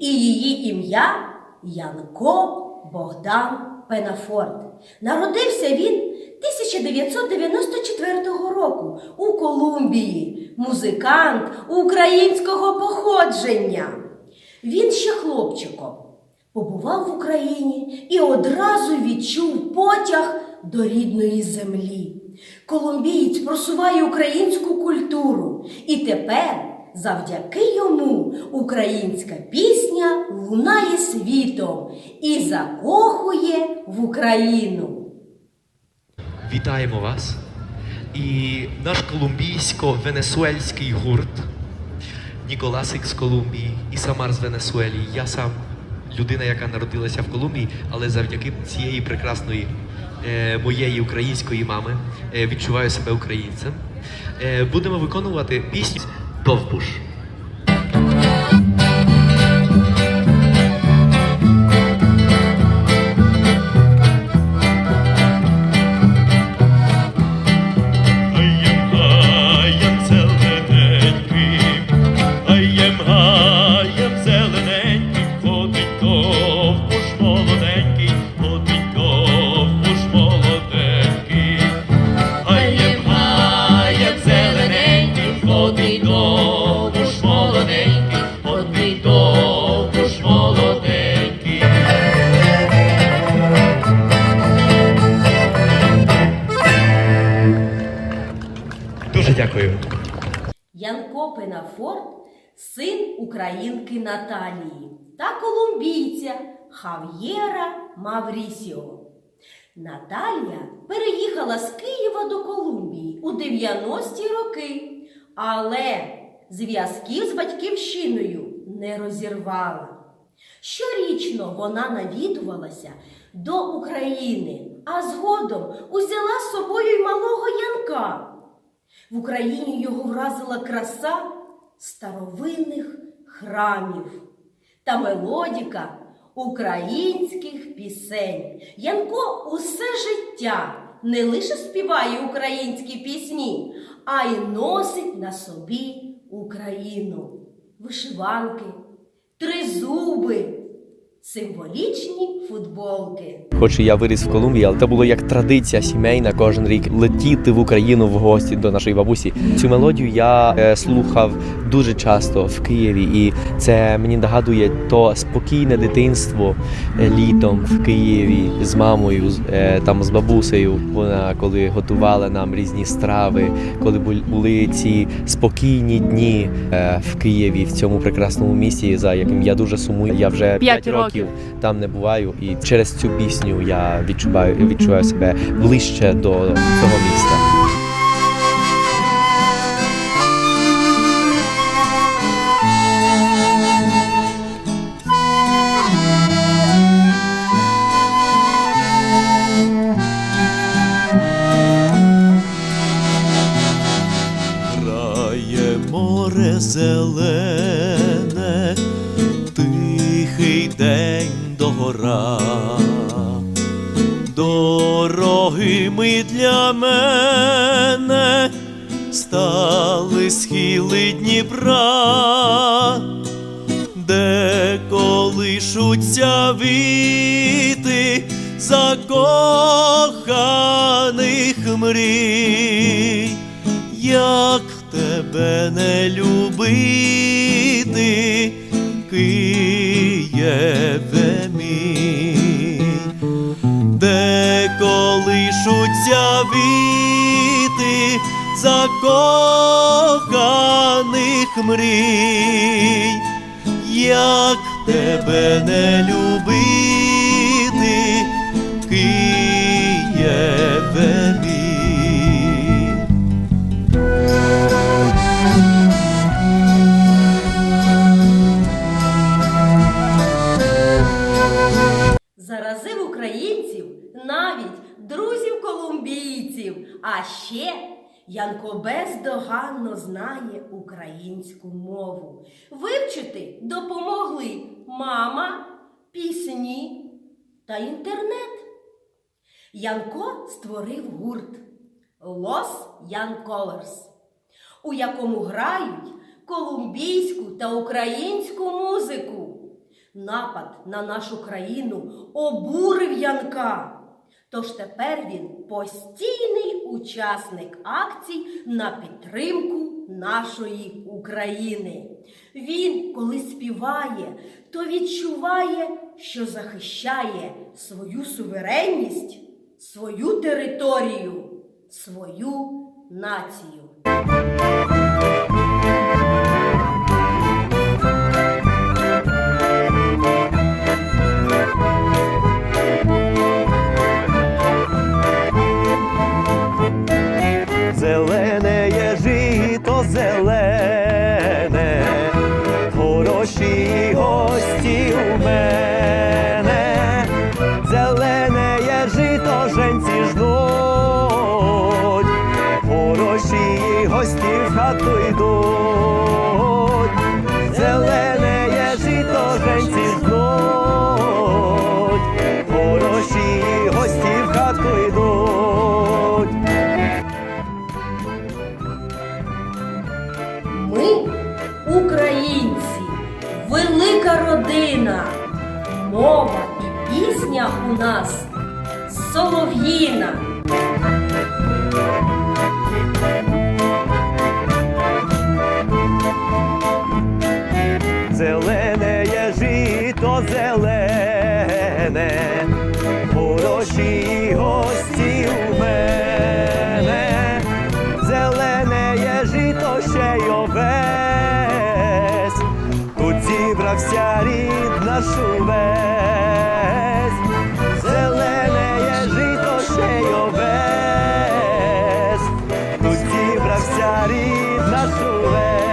Ім'я Янко Богдан Пенафорт. Народився він 1994 року у Колумбії, музикант українського походження. Він ще хлопчиком побував в Україні і одразу відчув потяг до рідної землі. Колумбієць просуває українську культуру, і тепер, завдяки йому, українська пісня лунає світом і закохує в Україну. Вітаємо вас. І наш колумбійсько-венесуельський гурт Ніколасик з Колумбії і Самар з Венесуелі. Я сам людина, яка народилася в Колумбії, але завдяки цієї прекрасної е, моєї української мами е, відчуваю себе українцем. Е, будемо виконувати пісню Довбуш. Ходить довбуш молоденький, ходить довбуш молоденький. Дуже дякую. Янко Пенафорт син українки Наталії та колумбійця Хав'єра Маврісіо. Наталія переїхала з Києва до Колумбії у 90-ті роки, але зв'язків з батьківщиною не розірвала. Щорічно вона навідувалася до України, а згодом узяла з собою й малого Янка. В Україні його вразила краса старовинних храмів та мелодіка українських пісень. Янко усе життя не лише співає українські пісні, а й носить на собі Україну. Вишиванки, тризуби, символічні футболки. Хоч і я виріс в Колумбії, але це було як традиція сімейна кожен рік летіти в Україну в гості до нашої бабусі. Цю мелодію я е, слухав дуже часто в Києві, і це мені нагадує то спокійне дитинство е, літом в Києві з мамою, е, там з бабусею. Вона коли готувала нам різні страви, коли бу- були ці спокійні дні е, в Києві, в цьому прекрасному місті, за яким я дуже сумую. Я вже П'ять 5 років. років там не буваю, і через цю пісню я відчуваю відчуваю себе ближче до цього міста. Дороги ми для мене стали схили Дніпра, де колишуться віти закоханих мрій. Як тебе не любити, Києве закоханих мрій, як тебе не любити, Києве мій. заразив українців, навіть друзів колумбійців. А ще Янко бездоганно знає українську мову. Вивчити допомогли мама, пісні та інтернет. Янко створив гурт Young Colors, у якому грають колумбійську та українську музику. Напад на нашу країну обурив Янка. Тож тепер він постійний учасник акцій на підтримку нашої України. Він, коли співає, то відчуває, що захищає свою суверенність, свою територію, свою націю. Йдуть, зелене жито женці жнуть, хороші гості в. Ми українці, велика родина, мова і пісня у нас солов'їна. дощей овець, тут зібрався рід наш увесь, зелене є жито ще й овес, тут зібрався рід наш увесь.